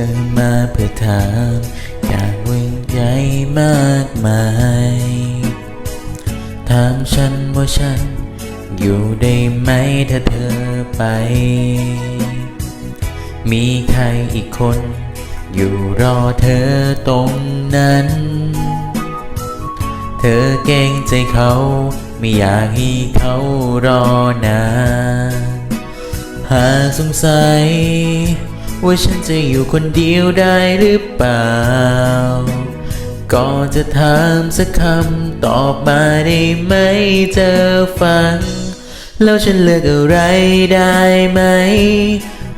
เธอมาเพื่อถามอยากวิ่งใหญ่มากมาย ถามฉันว่าฉัน อยู่ได้ไหมถ้าเธอไป มีใครอีกคน อยู่รอเธอตรงนั้น เธอเก่งใจเขาไม่อยากให้เขารอนานหาสงสัย ว่าฉันจะอยู่คนเดียวได้หรือเปล่า ก็จะถามสักคำตอบมาได้ไหมเธอฟัง แล้วฉันเลือกอะไรได้ไหม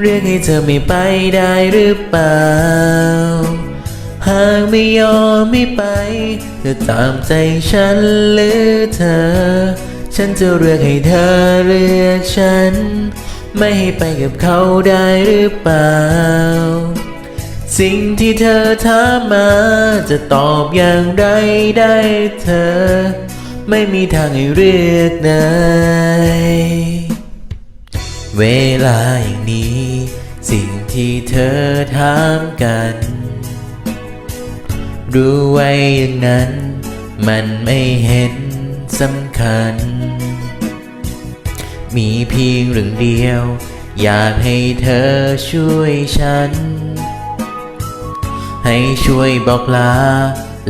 เรียกให้เธอไม่ไปได้หรือเปล่า หากไม่ยอมไม่ไปเธอตามใจฉันหรือเธอ ฉันจะเลือกให้เธอเลือกฉัน ไม่ให้ไปกับเขาได้หรือเปล่า สิ่งที่เธอถามมาจะตอบอย่างไรได้เธอ ไม่มีทางให้เรียกนายเวลาอย่างนี้ สิ่งที่เธอถามกันรู้ไว้อย่างนั้น มันไม่เห็นสำคัญ มีเพียงเรื่องเดียว อยากให้เธอช่วยฉัน ให้ช่วยบอกลา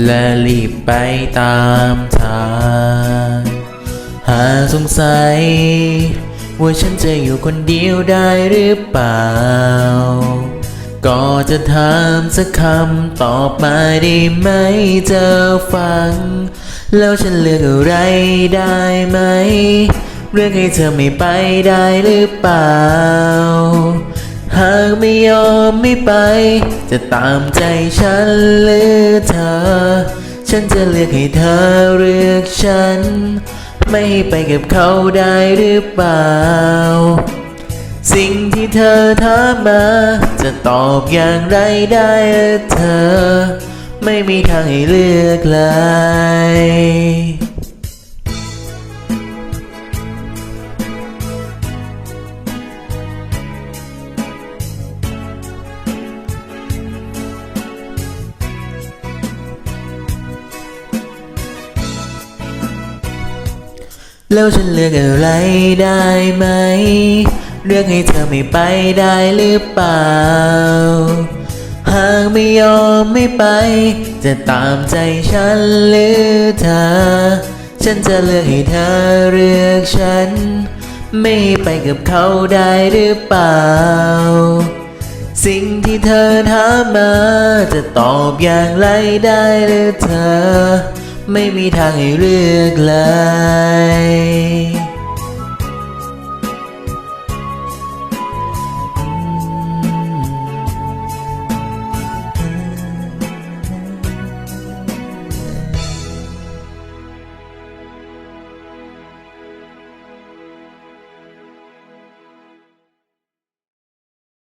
และรีบไปตามทาง หาสงสัย ว่าฉันจะอยู่คนเดียวได้หรือเปล่า ก็จะถามสักคำตอบมาได้ไหมเธอฟัง แล้วฉันเลือกอะไรได้ไหม เรื่องให้เธอไม่ไปได้หรือเปล่า หากไม่ยอมไม่ไป จะตามใจฉันหรือเธอ ฉันจะเลือกให้เธอเลือกฉัน ไม่ไปกับเขาได้หรือเปล่า สิ่งที่เธอถามมา จะตอบอย่างไรได้เธอ ไม่มีทางให้เลือกเลย แล้วฉันเลือกอะไรได้ไหม เลือกให้เธอไม่ไปได้หรือเปล่า หากไม่ยอมไม่ไป จะตามใจฉันหรือเธอ ฉันจะเลือกให้เธอเลือกฉัน ไม่ไปกับเขาได้หรือเปล่า สิ่งที่เธอถามมา จะตอบอย่างไรได้หรือเธอ ไม่มีทางให้เลือกเลย